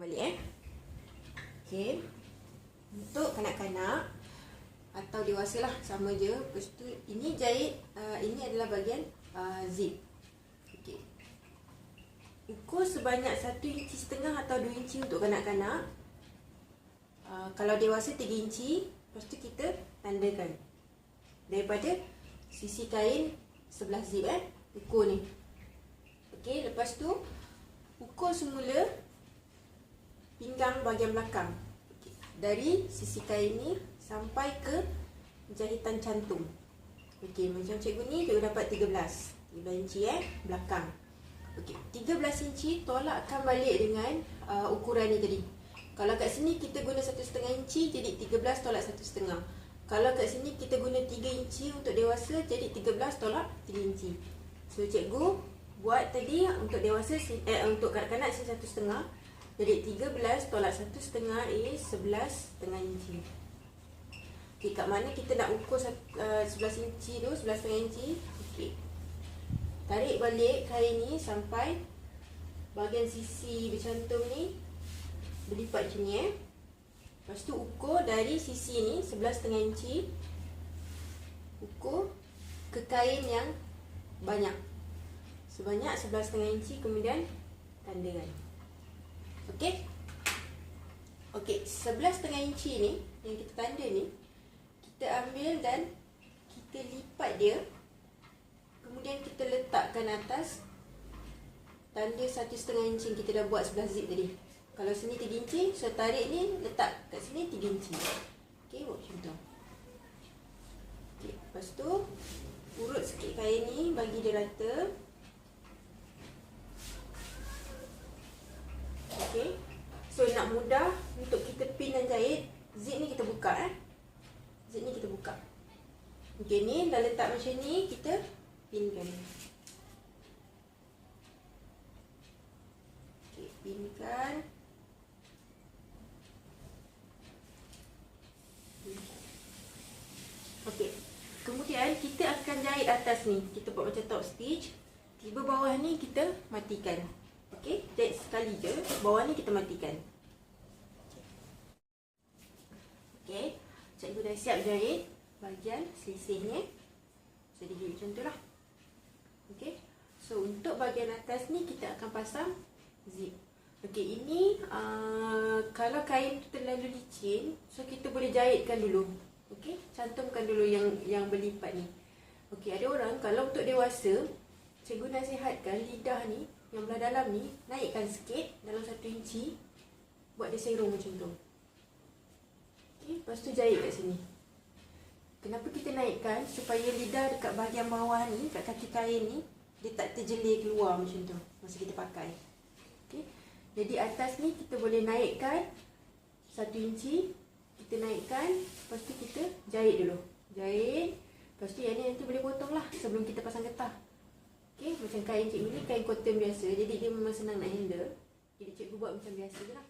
balik eh. Okey. Untuk kanak-kanak atau dewasa lah sama je. Lepas tu ini jahit uh, ini adalah bahagian uh, zip. Okey. Ukur sebanyak 1 inci setengah atau 2 inci untuk kanak-kanak. Uh, kalau dewasa 3 inci, lepas tu kita tandakan. Daripada sisi kain sebelah zip eh. Ukur ni. Okey, lepas tu ukur semula pinggang bahagian belakang. Okay. Dari sisi kain ni sampai ke jahitan cantum. Okey, macam cikgu ni cikgu dapat 13. 13 inci eh belakang. Okey, 13 inci tolakkan balik dengan uh, ukuran ni tadi. Kalau kat sini kita guna 1.5 inci jadi 13 tolak 1.5. Kalau kat sini kita guna 3 inci untuk dewasa jadi 13 tolak 3 inci. So cikgu buat tadi untuk dewasa eh untuk kanak-kanak sini 1.5 jadi 13 tolak 1 setengah is 11 setengah inci. Okey, kat mana kita nak ukur uh, 11 inci tu, 11 setengah inci. Okey. Tarik balik kain ni sampai bahagian sisi bercantum ni berlipat macam ni eh. Lepas tu ukur dari sisi ni 11 setengah inci. Ukur ke kain yang banyak. Sebanyak 11 setengah inci kemudian tandakan. Okey. Okey, 11.5 inci ni yang kita tanda ni kita ambil dan kita lipat dia. Kemudian kita letakkan atas tanda 1.5 inci kita dah buat sebelah zip tadi. Kalau sini 3 inci, so tarik ni letak kat sini 3 inci. Okey, buat macam tu. Okey, lepas tu urut sikit kain ni bagi dia rata. Okey. So nak mudah untuk kita pin dan jahit, zip ni kita buka eh. Zip ni kita buka. Okey ni dah letak macam ni, kita pinkan. Okey, pinkan. Okey. Kemudian kita akan jahit atas ni. Kita buat macam top stitch. Tiba bawah ni kita matikan. Okey, jahit sekali je. Bawah ni kita matikan. Okey, cikgu dah siap jahit bahagian selisihnya. Jadi jahit macam tu lah. Okey, so untuk bahagian atas ni kita akan pasang zip. Okey, ini uh, kalau kain tu terlalu licin, so kita boleh jahitkan dulu. Okey, cantumkan dulu yang yang berlipat ni. Okey, ada orang kalau untuk dewasa, cikgu nasihatkan lidah ni yang belah dalam ni naikkan sikit dalam satu inci buat dia serong macam tu. Okay, lepas tu jahit kat sini. Kenapa kita naikkan? Supaya lidah dekat bahagian bawah ni kat kaki kain ni dia tak terjelir keluar macam tu masa kita pakai. Okay. jadi atas ni kita boleh naikkan satu inci kita naikkan lepas tu kita jahit dulu. Jahit lepas tu yang ni nanti boleh potong lah sebelum kita pasang getah Okay, macam kain cikgu ni kain cotton biasa. Jadi dia memang senang nak handle. Jadi cikgu buat macam biasa je lah.